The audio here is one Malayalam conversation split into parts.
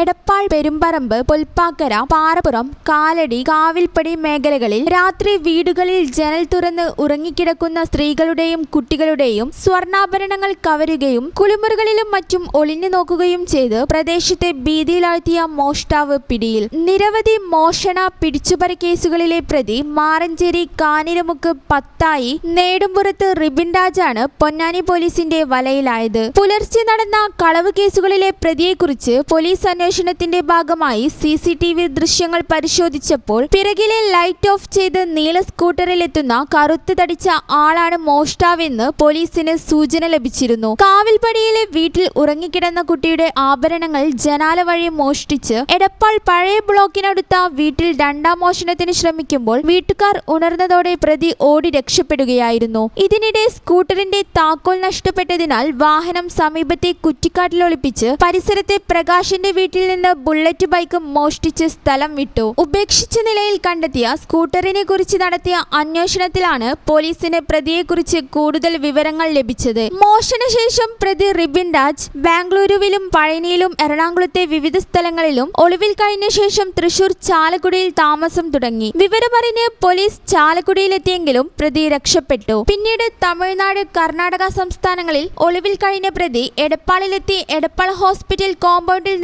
എടപ്പാൾ പെരുമ്പറമ്പ് പൊൽപ്പാക്കര പാറപ്പുറം കാലടി കാവിൽപ്പടി മേഖലകളിൽ രാത്രി വീടുകളിൽ ജനൽ തുറന്ന് ഉറങ്ങിക്കിടക്കുന്ന സ്ത്രീകളുടെയും കുട്ടികളുടെയും സ്വർണാഭരണങ്ങൾ കവരുകയും കുളിമുറികളിലും മറ്റും ഒളിഞ്ഞു നോക്കുകയും ചെയ്ത് പ്രദേശത്തെ ഭീതിയിലാഴ്ത്തിയ മോഷ്ടാവ് പിടിയിൽ. നിരവധി മോഷണ പിടിച്ചുപറി കേസുകളിലെ പ്രതി മാറഞ്ചേരി കാനിരമുക്ക് പത്തായി നേടുംപുറത്ത് റിബിൻ രാജാണ് പൊന്നാനി പോലീസിന്റെ വലയിലായത്. പുലർച്ചെ നടന്ന കളവ് കേസുകളിലെ പ്രതിയെക്കുറിച്ച് പോലീസ് അന്വേഷണത്തിന്റെ ഭാഗമായി സി സി ടി വി ദൃശ്യങ്ങൾ പരിശോധിച്ചപ്പോൾ പിറകിലെ ലൈറ്റ് ഓഫ് ചെയ്ത് നീല സ്കൂട്ടറിലെത്തുന്ന കറുത്ത് തടിച്ച ആളാണ് മോഷ്ടാവെന്ന് പോലീസിന് സൂചന ലഭിച്ചിരുന്നു. കാവിൽപ്പടിയിലെ വീട്ടിൽ ഉറങ്ങിക്കിടന്ന കുട്ടിയുടെ ആഭരണങ്ങൾ ജനാല വഴി മോഷ്ടിച്ച് എടപ്പാൾ പഴയ ബ്ലോക്കിനടുത്ത വീട്ടിൽ രണ്ടാം മോഷണത്തിന് ശ്രമിക്കുമ്പോൾ വീട്ടുകാർ ഉണർന്നതോടെ പ്രതി ഓടി രക്ഷപ്പെടുകയായിരുന്നു. ഇതിനിടെ സ്കൂട്ടറിന്റെ താക്കോൽ നഷ്ടപ്പെട്ടതിനാൽ വാഹനം സമീപത്തെ കുറ്റിക്കാട്ടിൽ ഒളിപ്പിച്ച് പരിസരത്തെ പ്രകാശിന്റെ വീട്ടിൽ നിന്ന് ബുള്ളറ്റ് ബൈക്ക് മോഷ്ടിച്ച് സ്ഥലം വിട്ടു. ഉപേക്ഷിച്ച നിലയിൽ കണ്ടെത്തിയ സ്കൂട്ടറിനെ കുറിച്ച് നടത്തിയ അന്വേഷണത്തിലാണ് പോലീസിന് പ്രതിയെക്കുറിച്ച് കൂടുതൽ വിവരങ്ങൾ ലഭിച്ചത്. മോഷണശേഷം പ്രതി റിബിൻ രാജ് ബാംഗ്ലൂരുവിലും പഴനിയിലും എറണാകുളത്തെ വിവിധ സ്ഥലങ്ങളിലും ഒളിവിൽ കഴിഞ്ഞ ശേഷം തൃശൂർ ചാലക്കുടിയിൽ താമസം തുടങ്ങി. വിവരമറിഞ്ഞ് പോലീസ് ചാലക്കുടിയിലെത്തിയെങ്കിലും പ്രതി രക്ഷപ്പെട്ടു. പിന്നീട് തമിഴ്നാട് കർണാടക സംസ്ഥാനങ്ങളിൽ ഒളിവിൽ കഴിഞ്ഞ പ്രതി എടപ്പാളിലെത്തി എടപ്പാൾ ഹോസ്പിറ്റൽ കോമ്പൗണ്ടിൽ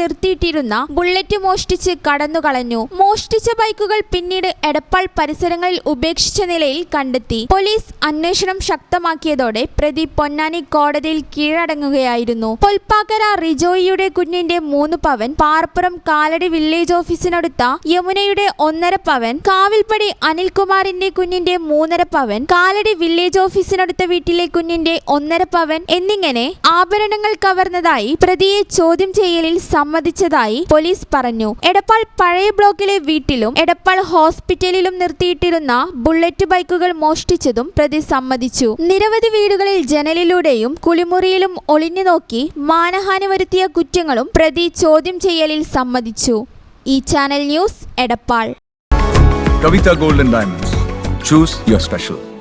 നിർത്തിയിട്ടിരുന്ന ബുള്ളറ്റ് മോഷ്ടിച്ച് കടന്നുകളഞ്ഞു. മോഷ്ടിച്ച ബൈക്കുകൾ പിന്നീട് എടപ്പാൾ പരിസരങ്ങളിൽ ഉപേക്ഷിച്ച നിലയിൽ കണ്ടെത്തി. പോലീസ് അന്വേഷണം ശക്തമാക്കിയതോടെ പ്രതി പൊന്നാനി കോടതിയിൽ കീഴടങ്ങുകയായിരുന്നു. പൊൽപ്പാക്കര റിജോയിയുടെ കുഞ്ഞിന്റെ മൂന്ന് പവൻ പാർപ്പുറം കാലടി വില്ലേജ് ഓഫീസിനടുത്ത യമുനയുടെ ഒന്നര പവൻ കാവിൽപ്പടി അനിൽകുമാറിന്റെ കുഞ്ഞിന്റെ മൂന്നര പവൻ കാലടി വില്ലേജ് ഓഫീസിനടുത്ത വീട്ടിലെ കുഞ്ഞിന്റെ ഒന്നര പവൻ എന്നിങ്ങനെ ആഭരണങ്ങൾ കവർന്നതായി പ്രതിയെ ചോദ്യം ചെയ്യലിൽ സമ്മതിച്ചതായി പോലീസ് പറഞ്ഞു. എടപ്പാൾ പഴയ ബ്ലോക്കിലെ വീട്ടിലും എടപ്പാൾ ഹോസ്പിറ്റലിലും നിർത്തിയിട്ടിരുന്ന ബുള്ളറ്റ് ബൈക്കുകൾ മോഷ്ടിച്ചതും പ്രതി സമ്മതിച്ചു. നിരവധി വീടുകളിൽ ജനലിലൂടെയും കുളിമുറിയിലും ഒളിഞ്ഞു നോക്കി മാനഹാനി വരുത്തിയ കുറ്റങ്ങളും പ്രതി ചോദ്യം ചെയ്യലിൽ സമ്മതിച്ചു. ഈ channel news Edappal. Kavitha golden diamonds. Choose your special.